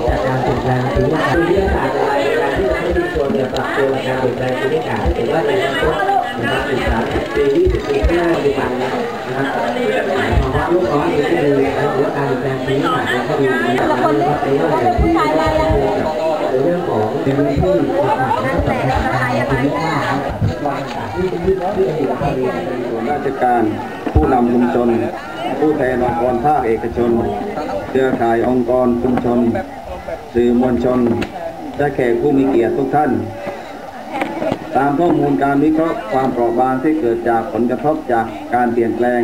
ที่ลดผลกระทบจากการเปลี่ยนแปลงภูมิอากาศวิทยาศาสตร์อะไรในการที่จะให้ชุมชนเนี่ยปรับตัวกับการเปลี่ยนแปลงภูมิอากาศให้ถือว่าในอนาคตนะครับอีกสามสิบปียี่สิบปีข้างหน้าปัจจุบันนะครับภาวะโลกร้อนหรือที่เลยนะครับหรือว่าการเปลี่ยนแปลงภูมิอากาศเนี่ยก็มีนะครับในเรื่องของที่ในเรื่องของในพื้นที่หลักๆและสำคัญในภูมิภาคครับวางอากาศที่ที่ที่ที่ทะเลส่วนราชการผู้นำชุมชนผู้แทนองค์กรภาคเอกชน เครือข่ายองค์กรชุมชน สื่อมวลชนและแขกผู้มีเกียรติทุกท่าน ตามข้อมูลการวิเคราะห์ความเปราะบางที่เกิดจากผลกระทบจากการเปลี่ยนแปลง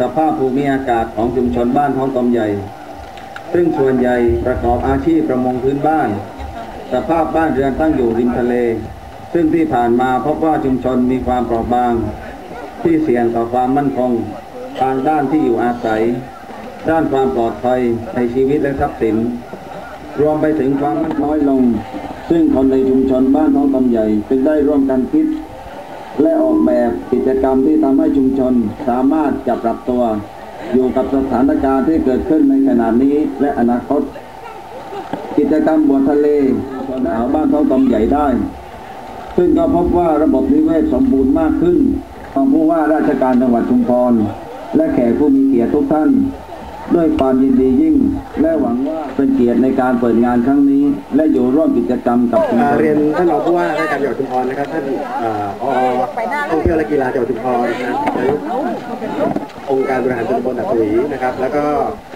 สภาพภูมิอากาศของชุมชนบ้านท้องตมใหญ่ ซึ่งส่วนใหญ่ประกอบอาชีพประมงพื้นบ้าน สภาพบ้านเรือนตั้งอยู่ริมทะเล ซึ่งที่ผ่านมาพบว่าชุมชนมีความเปราะบาง ที่เสี่ยงต่อความมั่นคงทางด้านที่อยู่อาศัย ด้านความปลอดภัยในชีวิตและทรัพย์สิน รวมไปถึงความมันน้อยลง ซึ่งคนในชุมชนบ้านท้องตำใหญ่จึงได้ร่วมกันคิด และออกแบบกิจกรรมที่ทำให้ชุมชนสามารถจะปรับตัว อยู่กับสถานการณ์ที่เกิดขึ้นในขณะนี้และอนาคต กิจกรรมบนทะเลชนาวบ้านท้องตำใหญ่ได้ ซึ่งก็พบว่าระบบนิเวศสมบูรณ์มากขึ้นของผู้ว่าราชการจังหวัดชุมพรและแขกผู้มีเกียรติทุกท่าน ด้วยความยินดียิ่ง และหวังว่าเป็นเกียรติในการเปิดงานครั้งนี้ และอยู่ร่วมกิจกรรมกับชุมชอ่านเรียนท่านรองผู้ว่าราชการจังหวัดชุมพรนะครับท่านอ่าผอท่องเที่ยวและกีฬาจังหวัดชุมพรนะครับนายกองค์การบริหารส่วนตำบลด่านตุ๋ยนะครับ แล้วก็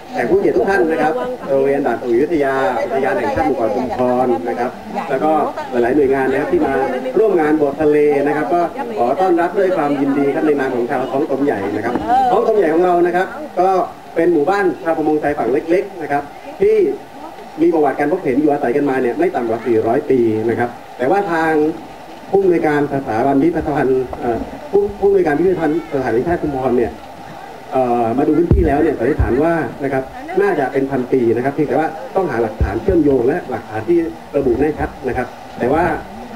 แข กผู้เกียรติทุกท่านนะครับโรงเรียนด่านตุ๋ยวิทยาอุทยานแห่งชาติหมู่เกาะชุมพรนะครับ แล้วก็หลายๆหน่วยงานนะครับที่มาร่วมงานบททะเลนะครับ ก็ขอต้อนรับด้วยความยินดีครับในนามของชาวท้องตมใหญ่นะครับท้องตมใหญ่ของเรานะครับ ก็เป็นหมู่บ้านชาวประมงชายฝั่งเล็ก ๆ นะครับ ที่มีประวัติการพบเห็นอยู่อาศัยกันมาเนี่ยไม่ต่ำกว่า 400 ปีนะครับ แต่ว่าทางผู้อำนวยการสถาบันพิพิธภัณฑ์ผู้ผู้อำนวยการพิพิธภัณฑ์สถานวิชาชุมพรเนี่ย มาดูพื้นที่แล้วเนี่ยสันนิษฐานว่านะครับน่าจะเป็นพันปีนะครับเพียงแต่ว่าต้องหาหลักฐานเชื่อมโยงและหลักฐานที่ระบุแน่ชัดนะครับ แต่ว่า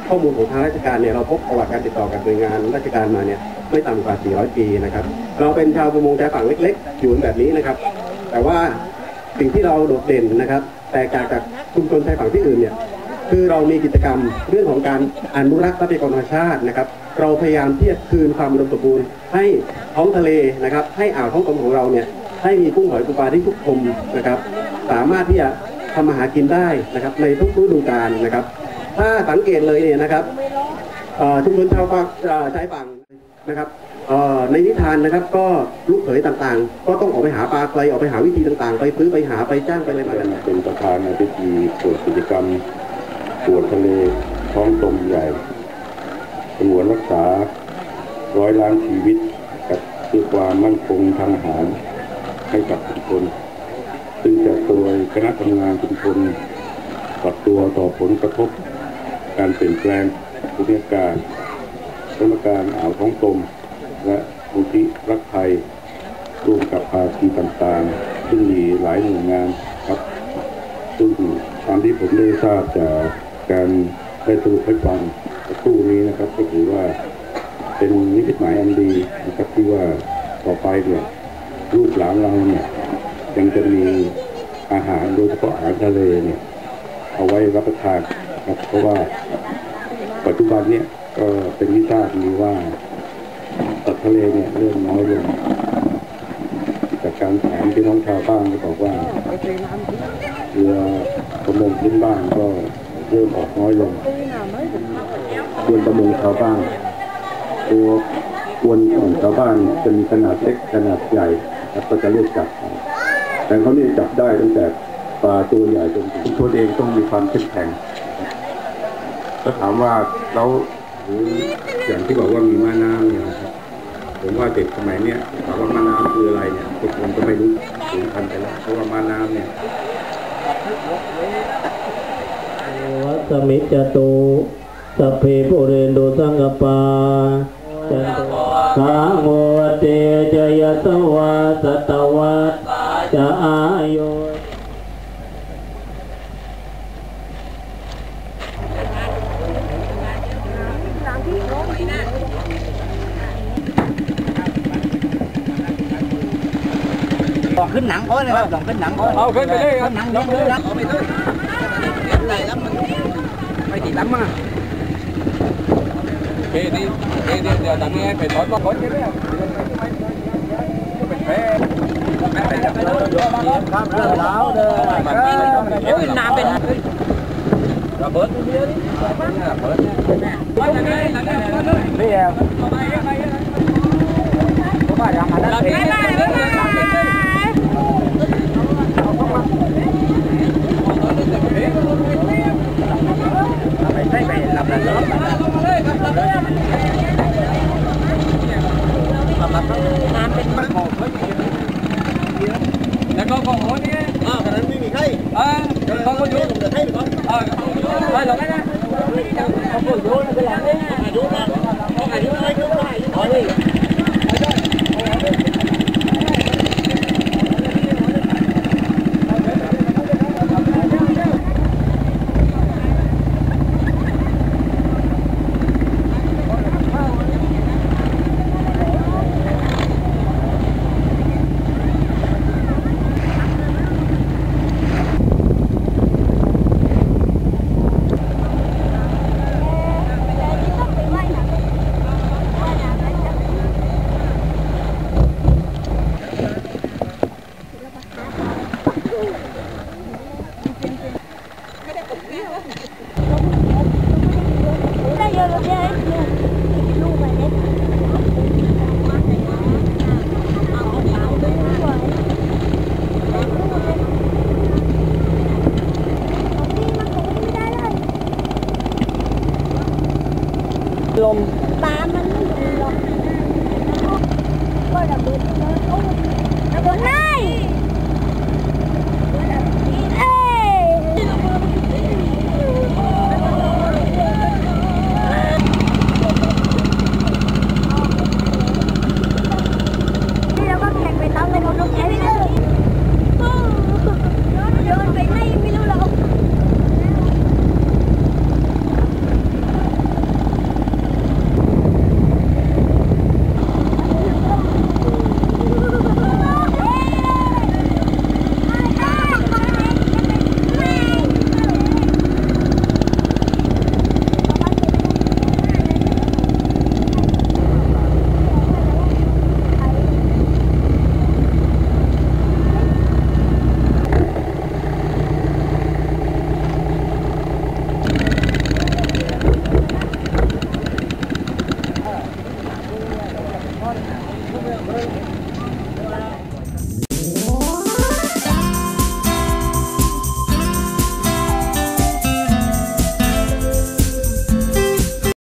ข้อมูลของทางราชการเนี่ยเราพบประวัติการติดต่อกับหน่วยงานราชการมาเนี่ยไม่ต่ำกว่า 400 ปีนะครับ เราเป็นชาวประมงชายฝั่งเล็กๆอยู่แบบนี้นะครับ แต่ว่าสิ่งที่เราโดดเด่นนะครับ แตกต่างจากชุมชนชายฝั่งที่อื่นเนี่ยคือเรามีกิจกรรมเรื่องของการอนุรักษ์ทรัพยากรธรรมชาตินะครับ เราพยายามที่จะคืนความอุดมสมบูรณ์ให้ท้องทะเลนะครับ ให้อ่าวท้องกลมของเราเนี่ยให้มีกุ้งหอยปูปลาที่ทุกชมนะครับ สามารถที่จะทำมาหากินได้นะครับ ในทุกฤดูกาลนะครับ ถ้าสังเกตเลยเนี่ยนะครับชุมชนชาวฝั่งเอ่อชายฝั่งนะครับในนิทานนะครับก็ลูกเขยต่างๆ ก็ต้องออกไปหาปลาไกลออกไปหาวิธีต่างๆ ไปซื้อไปหาไปจ้างไปอะไรมากันเป็นประธานในพิธีเปิดกิจกรรมตรวจทะเลท้องตมใหญ่ สงวนรักษาร้อยล้านชีวิตกับเพื่อความมั่นคงทางอาหารให้กับชุมชนซึ่งจะโดยคณะทำงานชุมชนปรับตัวต่อผลกระทบ การเปลี่ยนแปลงภูมิอากาศสถานการอ่าวท้องตม และมูลที่รักไทยร่วมกับภาคีต่างๆ ซึ่งมีหลายหน่วยงานครับ ซึ่งตามที่ผมได้ทราบจากการได้สรุปให้ฟัง คู่นี้นะครับ ก็ถือว่าเป็นนิมิตหมายอันดีนะครับที่ว่าต่อไปเนี่ยลูกหลานเราเนี่ยยังจะมีอาหารโดยเฉพาะอาหารทะเลเนี่ยเอาไว้รับประทานครับเพราะว่าปัจจุบันเนี่ยก็เป็นที่ทราบดีว่าสัตว์ทะเลเนี่ยเริ่มน้อยลงจากการถามพี่น้องชาวบ้านก็บอกว่าเรือประมงพื้นบ้านก็เริ่มออกน้อยลง เรือประมงชาวบ้านตัวอวนของชาวบ้านจะมีขนาดเล็กขนาดใหญ่แล้วก็จะเลือกจับ แต่เขาเนี่ยจับได้ตั้งแต่ปลาตัวใหญ่จนถึงตัวเองต้องมีความเข้มแข็งก็ถามว่าแล้วหรืออย่างที่บอกว่ามีม้าน้ำเนี่ยนะครับผมว่าเด็กสมัยเนี้ยถามว่าม้าน้ำคืออะไรเนี่ยทุกคนก็ไม่รู้สูญพันไปแล้วเพราะว่าม้าน้ำเนี่ยวัสมิจจตุ สัพเพปุเรนตุสังกปาจันโทสาโมเตจยสวาสตวัตจะอายุขึ้นหนังเขาเลยครับลองขึ้นหนังเขาเอาขึ้นไปเลยครับหนังยกเลยครับเอาไปเลยใหญ่ลำมันไม่ติดลำอ่ะ đi thì thì thì là nghe phải nói có chứ đấy Nam bên rồi bớt bớt bây giờ có phải là mà nó ờ con có vú ờ thôi lộn đấy đó con có vú nó cứ làm đi con này vú nó con này vú nó lấy vú nó luôn ba mình ba coi là bữa nó bốn ba bốn năm